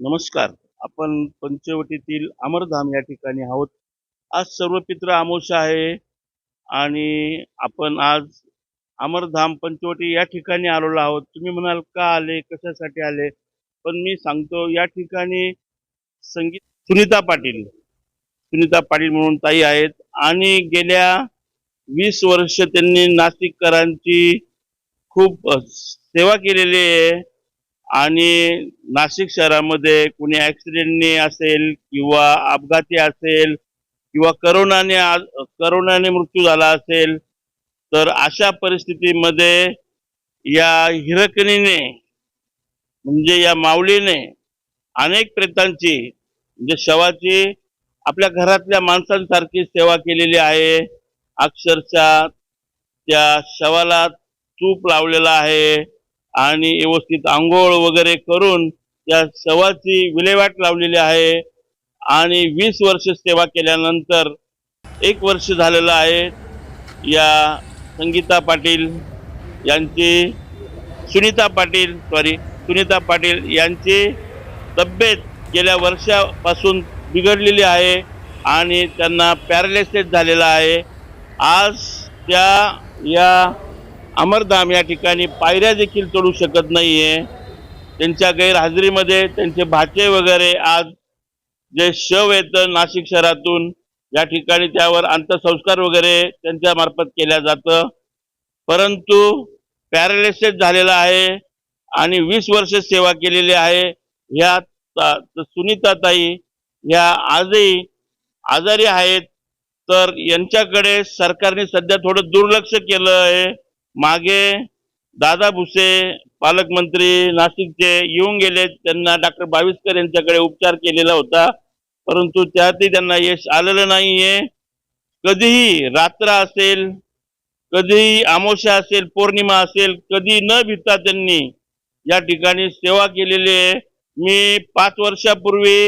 नमस्कार. आपण पंचवटीतील अमरधाम या ठिकाणी आहोत. आज सर्व पित्र आमोश आहे आणि आपण आज अमरधाम पंचवटी या ठिकाणी आलेलो आहोत. तुम्ही म्हणाल का आले? कशासाठी आले? पण मी सांगतो या ठिकाणी संगीत सुनीता पाटील सुनीता पाटील म्हणून ताई आहेत आणि गेल्या वीस वर्ष त्यांनी नाशिककरांची खूप सेवा केलेली आहे. आणि नाशिक शहरामध्ये कुणी ऍक्सिडेंटने असेल किंवा अपघाती असेल किंवा करोनाने करोनाने मृत्यू झाला असेल तर अशा परिस्थितीमध्ये या हिरकणीने म्हणजे या माऊलीने अनेक प्रेतांची म्हणजे शवाची आपल्या घरातल्या माणसांसारखी सेवा केलेली आहे. अक्षरशः त्या शवाला तूप लावलेला आहे. आणि व्यवस्थित आंघोळ वगैरे करून त्या शवाची विल्हेवाट लावलेली आहे. आणि वीस वर्ष सेवा केल्यानंतर एक वर्ष झालेलं आहे या संगीता पाटील यांची सुनीता पाटील सॉरी सुनीता पाटील यांची तब्येत गेल्या वर्षापासून बिघडलेली आहे आणि त्यांना पॅरालिसिस झालेला आहे. आज त्या या अमरधाम या ठिकाणी पायऱ्या देखील चढू शकत नाहीये. त्यांच्या गैरहजेरीमध्ये त्यांचे भाचे वगैरे आज जे शव येतं नाशिक शहरातून या ठिकाणी त्यावर अंत्यसंस्कार वगैरे त्यांच्या मार्फत केल्या जातं. परंतु पॅरालिसिस झालेला आहे आणि वीस वर्ष सेवा केलेली आहे. ह्या ता- सुनीताताई ह्या आजही आजारी आहेत. तर यांच्याकडे सरकारने सध्या थोडं दुर्लक्ष केलं आहे. मागे दादा भुसे पालकमंत्री नाशिकचे येऊन गेले. त्यांना डॉक्टर बाविस्कर यांच्याकडे उपचार केलेला होता. परंतु त्यातही त्यांना यश आलेलं नाहीये. कधीही रात्र असेल कधीही आमोशा असेल पौर्णिमा असेल कधी न भिता त्यांनी या ठिकाणी सेवा केलेली आहे. मी पाच वर्षापूर्वी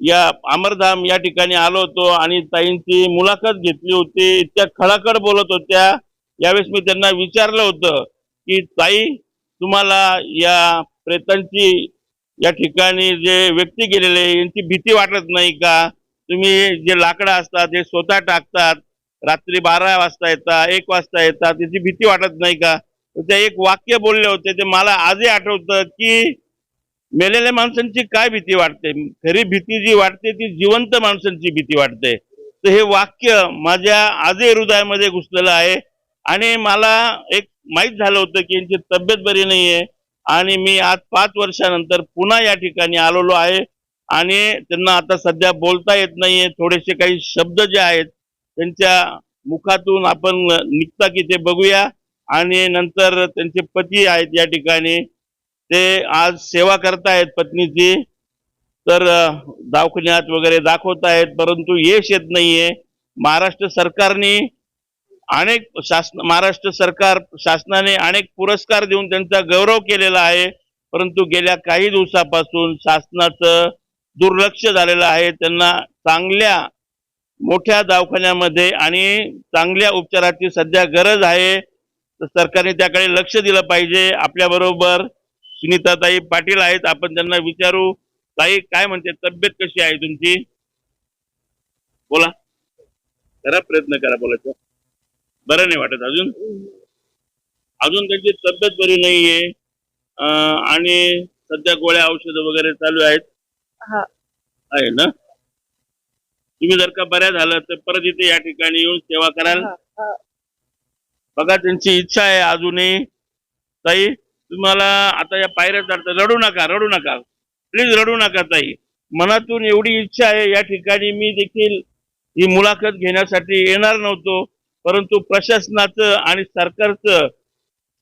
या अमरधाम या ठिकाणी आलो होतो आणि ताईंची मुलाखत घेतली होती. इतक्या खळाखड बोलत होत्या. यावेळेस मी त्यांना विचारलं होतं की ताई तुम्हाला या प्रेतांची या ठिकाणी जे व्यक्ती गेलेले यांची भीती वाटत नाही का? तुम्ही जे लाकडं असतात ते स्वतः टाकतात रात्री बारा वाजता येतात एक वाजता येतात त्याची भीती वाटत नाही का? ते एक वाक्य बोलले होते ते मला आजही आठवतं की मेलेल्या माणसांची काय भीती वाटते? खरी भीती जी वाटते ती जिवंत माणसांची भीती वाटते. तर हे वाक्य माझ्या आजही हृदयामध्ये घुसलेलं आहे. आणि मला एक माहीत झालं होतं की यांची तब्येत बरी नाहीये. आणि मी आज पाच वर्षानंतर पुन्हा या ठिकाणी आलेलो आहे. आणि त्यांना आता सध्या बोलता येत नाहीये. थोडेसे काही शब्द जे आहेत त्यांच्या मुखातून आपण निघता की ते बघूया. आणि नंतर त्यांचे पती आहेत या ठिकाणी. ते आज सेवा करतायत पत्नीची. तर दवाखान्यात वगैरे दाखवत आहेत परंतु यश येत नाहीये. महाराष्ट्र सरकारने अनेक शासन महाराष्ट्र सरकार शासनाने अनेक पुरस्कार देऊन त्यांचा गौरव केलेला आहे. परंतु गेल्या काही दिवसापासून शासनाचं दुर्लक्ष झालेलं आहे. त्यांना चांगल्या मोठ्या दवाखान्यामध्ये आणि चांगल्या उपचाराची सध्या गरज आहे. तर सरकारने त्याकडे लक्ष दिलं पाहिजे. आपल्याबरोबर सुनीताताई पाटील आहेत. आपण त्यांना विचारू. ताई काय म्हणते? तब्येत कशी आहे तुमची? बोला. करा प्रयत्न करा बोलायचा. बरं नाही वाटत. अजून? अजून त्यांची तब्येत बरी नाहीये. आणि सध्या गोळ्या औषधं वगैरे चालू आहेत. हा. आहे ना? तुम्ही जर का बऱ्या झालं तर परत इथे या ठिकाणी येऊन सेवा कराल. बघा त्यांची इच्छा आहे अजूनही. ताई तुम्हाला आता या पायऱ्या चढता रडू नका रडू नका. प्लीज रडू नका ताई. मनातून एवढी इच्छा आहे या ठिकाणी मी देखील ही मुलाखत घेण्यासाठी येणार नव्हतो. परंतु प्रशासनाचं आणि सरकारचं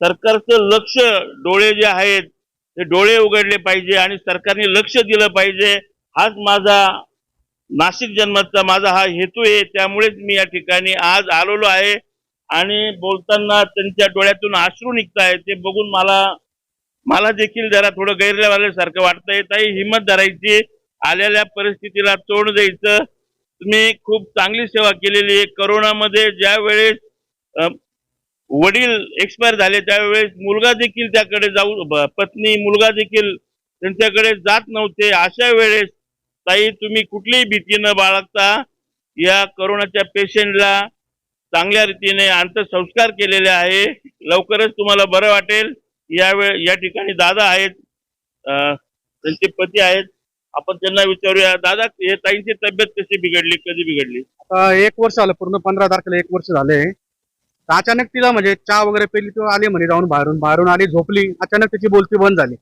सरकारचं लक्ष डोळे जे आहेत ते डोळे उघडले पाहिजे आणि सरकारने लक्ष दिलं पाहिजे. हाच माझा नाशिक जन्माचा माझा हा हेतू आहे. त्यामुळेच मी या ठिकाणी आज आलेलो आहे. आणि बोलताना त्यांच्या डोळ्यातून अश्रू आहे ते बघून मला मला देखील जरा थोडं गैरवाल्यासारखं वाटतंय. ताई हिंमत धरायची. आलेल्या परिस्थितीला तोंड द्यायचं. तुम्ही खूप चांगली सेवा केलेली आहे. करोनामध्ये ज्या वेळेस वडील एक्सपायर झाले त्यावेळेस मुलगा देखील त्याकडे जाऊ पत्नी मुलगा देखील त्यांच्याकडे जात नव्हते. अशा वेळेस ताई तुम्ही कुठलीही भीती न बाळगता या करोनाच्या पेशंटला चांगल्या रीतीने अंत्यसंस्कार केलेले आहे. लवकरच तुम्हाला बरं वाटेल. यावेळ या ठिकाणी दादा आहेत. त्यांचे पती आहेत. आपण त्यांना विचारूया दादा हे ताईंची तब्येत कशी बिघडली? कधी बिघडली? आता एक वर्ष झालं पूर्ण पंधरा तारखेला एक वर्ष झाले. तर अचानक तिला म्हणजे चहा वगैरे पेली तो आली म्हणे जाऊन बाहेरून. बाहेरून आली झोपली. अचानक तिची बोलती बंद झाली.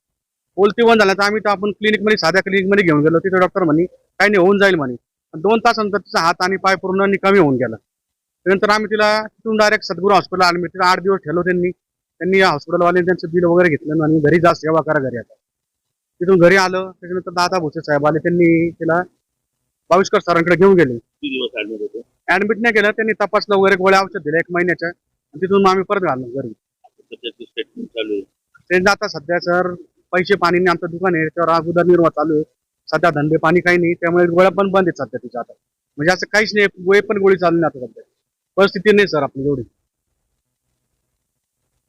बोलती बंद झाल्यानंतर आम्ही तर आपण क्लिनिकमध्ये साध्या क्लिनिकमध्ये घेऊन गेलो. तिथे डॉक्टर म्हणे काही नाही होऊन जाईल म्हणे. पण दोन तासानंतर तिचा हात आणि पाय पूर्ण निकामी होऊन गेला. त्यानंतर आम्ही तिला तिथून डायरेक्ट सद्गुरू हॉस्पिटल आलो तिला आठ दिवस ठेवलो त्यांनी. त्यांनी हॉस्पिटलवाले त्यांचं बिल वगैरे घेतलं आणि घरी जा सेवा करा घरी आता. तिथून घरी आलं त्याच्यानंतर दादा भुसे साहेब आले त्यांनी तिला बाविष्कर सरांकडे घेऊन गेले. किती दिवस ऍडमिट होते ऍडमिट नाही केलं त्यांनी तपासलं वगैरे गोळ्या औषध दिलं एक महिन्याच्या आणि तिथून मग आम्ही परत घाललो घरी. त्याची स्टेटमेंट चालू आहे त्यांचं आता सध्या सर पैसे पाणी नाही आमचं दुकान आहे त्यावर त्याच्यावर उदरनिर्वाह चालू आहे. सध्या धंदे पाणी काही नाही त्यामुळे गोळ्या पण बंद आहेत सध्या तिच्या आता म्हणजे असं काहीच नाही गोळी पण गोळी चालू नाही आता सध्या. परिस्थिती नाही सर आपली एवढी.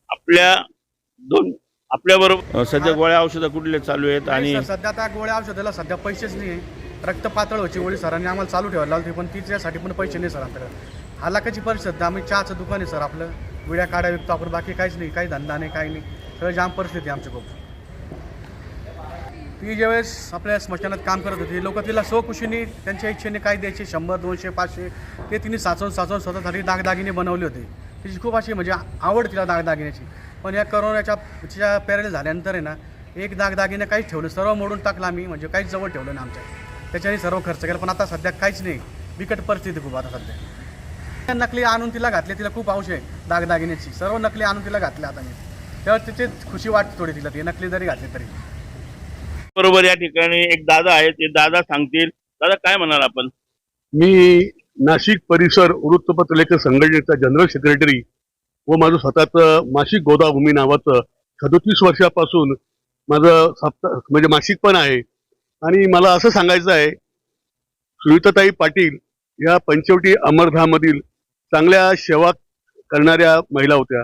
आपल्या दोन आपल्या बरोबर सध्या गोळ्या औषधं कुठले चालू आहेत आणि सध्या आता गोळ्या औषधाला सध्या पैसेच नाही रक्त पातळ व्हायची गोळी सरांनी आम्हाला चालू ठेवायला लावली पण तिच्यासाठी पण पैसे नाही सर आपल्याकडे. हालाकाची परिस्थिती आम्ही चहाचं दुकान आहे सर आपलं. विड्या काड्या विकतो आपण बाकी काहीच नाही काही धंदा नाही काही नाही. सगळं जाम परिस्थिती आमची खूप ती ज्यावेळेस आपल्या स्मशानात काम करत होती लोक तिला स्वखुशीने त्यांच्या इच्छेने काय द्यायचे शंभर दोनशे पाचशे ते तिने साचवून साचवून स्वतःसाठी दागदागिने बनवले होते. तिची खूप अशी म्हणजे आवड तिला दागदागिन्याची. पण या करोनाच्या तिच्या पॅरेल झाल्यानंतर आहे ना एक दागदागिने काहीच ठेवलं सर्व मोडून टाकलं आम्ही म्हणजे काहीच जवळ ठेवलं नाही आमच्या. त्याच्याने सर्व खर्च केला पण आता सध्या काहीच नाही. बिकट परिस्थिती खूप आता सध्या. नकली आणून तिला घातले तिला खूप औषध आहे दागदागिन्याची. सर्व नकली आणून तिला घातले आता मी. तेव्हा तिची खुशी वाटते थोडी तिला ती नकली जरी घातली तरी. बरोबर या ठिकाणी एक दादा आहेत ते दादा सांगतील. दादा काय म्हणाल आपण? मी नाशिक परिसर वृत्तपत्र लेखक संघटनेचा जनरल सेक्रेटरी व माझं स्वतःचं मासिक गोदाभूमी नावाचं सदोतीस वर्षापासून माझं सप्ताह म्हणजे मासिक पण आहे. आणि मला असं सांगायचं आहे सुनीताताई पाटील या पंचवटी अमरधामधील चांगल्या सेवा करणाऱ्या महिला होत्या.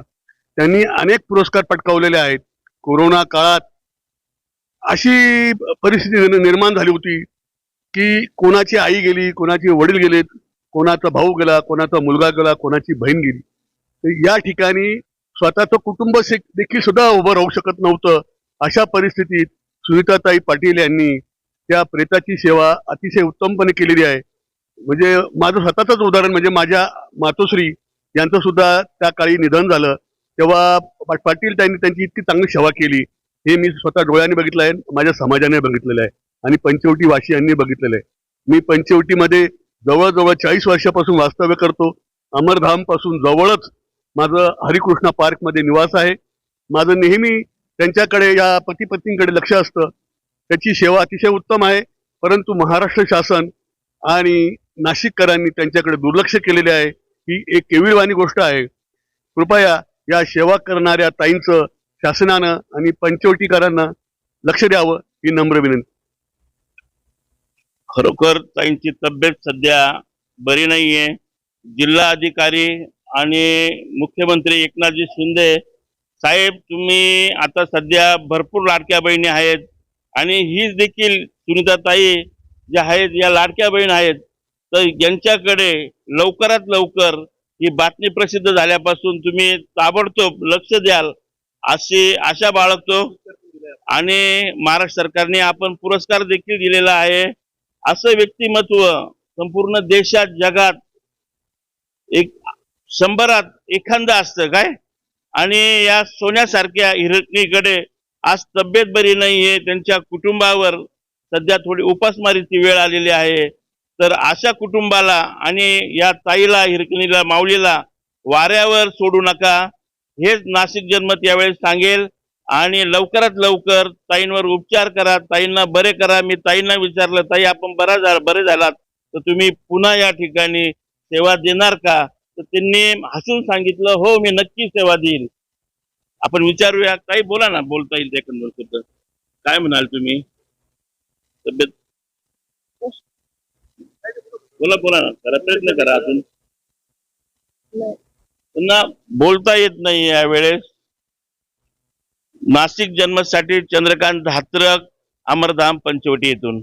त्यांनी अनेक पुरस्कार पटकावलेले आहेत. कोरोना काळात अशी परिस्थिती निर्माण झाली होती की कोणाची आई गेली कोणाचे वडील गेलेत कोणाचा भाऊ गेला कोणाचा मुलगा गेला कोणाची बहीण गेली. या ठिकाणी स्वतःचं कुटुंब देखील सुद्धा उभं राहू शकत नव्हतं. अशा परिस्थितीत सुनीताताई पाटील यांनी त्या प्रेताची सेवा अतिशय उत्तमपणे केलेली आहे. म्हणजे माझं स्वतःचंच उदाहरण म्हणजे माझ्या मातोश्री यांचं सुद्धा त्या काळी निधन झालं. तेव्हा पाटील त्यांनी त्यांची इतकी चांगली सेवा केली. हे मी स्वतः डोळ्याने बघितलं आहे माझ्या समाजाने बघितलेलं आहे आणि पंचवटी वासियांनी बघितलेलं आहे. मी पंचवटीमध्ये जवळजवळ चाळीस वर्षापासून वास्तव्य करतो. अमरधामपासून जवळच माझं हरिकृष्णा पार्कमध्ये निवास आहे. माझं नेहमी त्यांच्याकडे या पती पत्नींकडे लक्ष असतं. त्याची सेवा अतिशय उत्तम आहे. परंतु महाराष्ट्र शासन आणि नाशिककरांनी त्यांच्याकडे दुर्लक्ष केलेले आहे. ही एक केविळवाणी गोष्ट आहे. कृपया या सेवा करणाऱ्या ताईंचं शासनानं आणि पंचवटीकरांना लक्ष द्यावं ही नम्र विनंती. खरोखर ताईंची तब्येत सध्या बरी नाहीये. जिल्हा अधिकारी आणि मुख्यमंत्री एकनाथजी शिंदे साहेब तुम्ही आता सध्या भरपूर लाडक्या बहिणी आहेत आणि हीच देखील सुनीताताई ज्या आहेत या लाडक्या बहीण आहेत तर यांच्याकडे लवकरात लवकर ही बातमी प्रसिद्ध झाल्यापासून तुम्ही ताबडतोब लक्ष द्याल अशी आशा बाळगतो. आणि महाराष्ट्र सरकारने आपण पुरस्कार देखील दिलेला आहे. असं व्यक्तिमत्व संपूर्ण देशात जगात एक शंभरात एखादं असतं काय? आणि या सोन्यासारख्या हिरकणीकडे आज तब्येत बरी नाहीये त्यांच्या कुटुंबावर सध्या थोडी उपासमारीची वेळ आलेली आहे. तर अशा कुटुंबाला आणि या ताईला हिरकणीला माऊलीला वाऱ्यावर सोडू नका. हेच नाशिक जन्मत यावेळी सांगेल. आणि लवकरात लवकर ताईंवर उपचार करा. ताईंना बरे करा. मी ताईंना विचारलं ताई आपण बरा झाला बरे झालात. तर तुम्ही पुन्हा या ठिकाणी सेवा देणार का? तर त्यांनी हसून सांगितलं हो मी नक्की सेवा देईल आपण विचारूया काही बोला ना बोलता येईल एकंदर शब्द काय म्हणाल तुम्ही? तब्येत? बोला बोला ना करा प्रयत्न करा अजून. त्यांना बोलता येत नाही यावेळेस. नाशिक जन्मसाठी चंद्रकांत धात्रक अमरधाम पंचवटी येथून.